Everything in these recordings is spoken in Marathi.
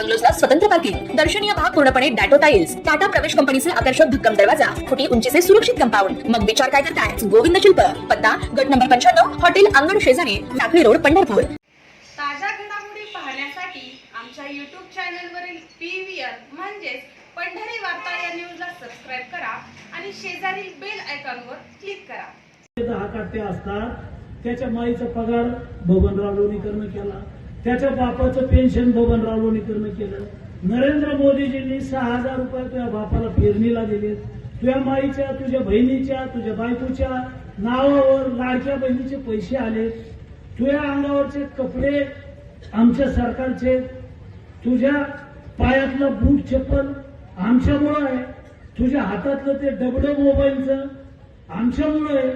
बंगलोजला स्वतंत्र पार्किंग दर्शनीय भाग पूर्णपणे डॅटो टाईल्स टाटा प्रवेश कंपनीचे आकर्षक भक्कम दरवाजा फुटी उंचीचे सुरक्षित कंपाऊंड. मग विचार काय करताय? गोविंद शिल्प पत्ता गट नंबर पंच्याण्णव हॉटेल अंगण शेजारी टाकळी रोड पंढरपूर. ताज्या घडामोडी पाहण्यासाठी आमच्या यूट्यूब चॅनलवरील पी व्ही आर म्हणजेच पंढरी वार्ता या न्यूजला सबस्क्राईब करा आणि शेजारील बेल आयकॉनवर क्लिक करा. दहा काट्या असतात त्याच्या माईचा पगार बबनराव लोणीकरनं केला. त्याच्या बापाचं पेन्शन बबनराव लोणीकरनं केलं? नरेंद्र मोदीजींनी सहा हजार रुपये तुझ्या बापाला पेरणीला दिले तुझ्या माईच्या तुझ्या बहिणीच्या तुझ्या बायकोच्या नावावर लाडक्या बहिणीचे पैसे आले तुझ्या अंगावरचे कपडे आमच्या सरकारचे तुझ्या पायातलं बूट चप्पल आमच्यामुळं आहे. तुझ्या हातातलं ते डबडं मोबाईलचं आमच्यामुळं आहे.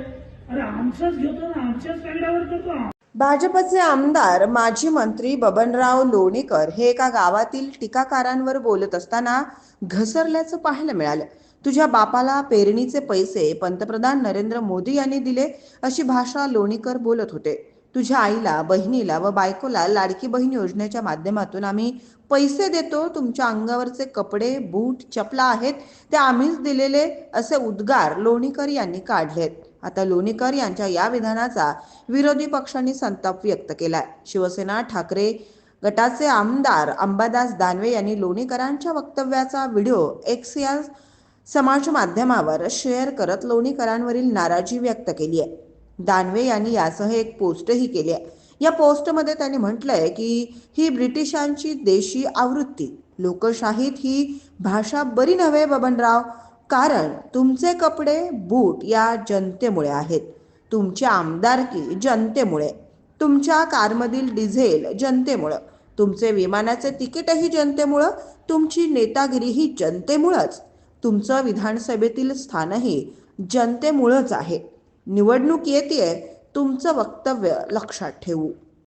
अरे आमचंच घेतो ना आमच्याच वेगळ्यावर करतो. भाजपचे आमदार माजी मंत्री बबनराव लोणीकर हे एका गावातील टीकाकारांवर बोलत असताना घसरल्याचं पाहायला मिळालं. तुझ्या बापाला पेरणीचे पैसे पंतप्रधान नरेंद्र मोदी यांनी दिले अशी भाषा लोणीकर बोलत होते. तुझ्या आईला बहिणीला व बायकोला लाडकी बहीण योजनेच्या माध्यमातून आम्ही पैसे देतो तुमच्या अंगावरचे कपडे बूट चपला आहेत ते आम्हीच दिलेले असे उद्गार लोणीकर यांनी काढलेत. आता लोणीकर यांच्या या विधानाचा विरोधी पक्षांनी संताप व्यक्त केलाय. शिवसेना ठाकरे गटाचे आमदार अंबादास दानवे यांनी लोणीकरांच्या वक्तव्याचा व्हिडिओ एक्स या समाज माध्यमावर शेअर करत लोणीकरांवरील नाराजी व्यक्त केली आहे. दानवे यांनी यासह एक पोस्टही केली आहे. या पोस्टमध्ये त्यांनी म्हटलंय की ही ब्रिटिशांची देशी आवृत्ती. लोकशाहीत ही भाषा बरी नव्हे बबनराव. कारण तुमचे कपडे बूट या जनतेमुळे आहेत. तुमची आमदारकी जनतेमुळे. तुमच्या कारमधील डिझेल जनतेमुळं. तुमचे विमानाचे तिकीटही जनतेमुळं. तुमची नेतागिरीही जनतेमुळंच. तुमचं विधानसभेतील स्थानही जनतेमुळंच आहे. निवडणूक येते तुमचं वक्तव्य लक्षात ठेवू.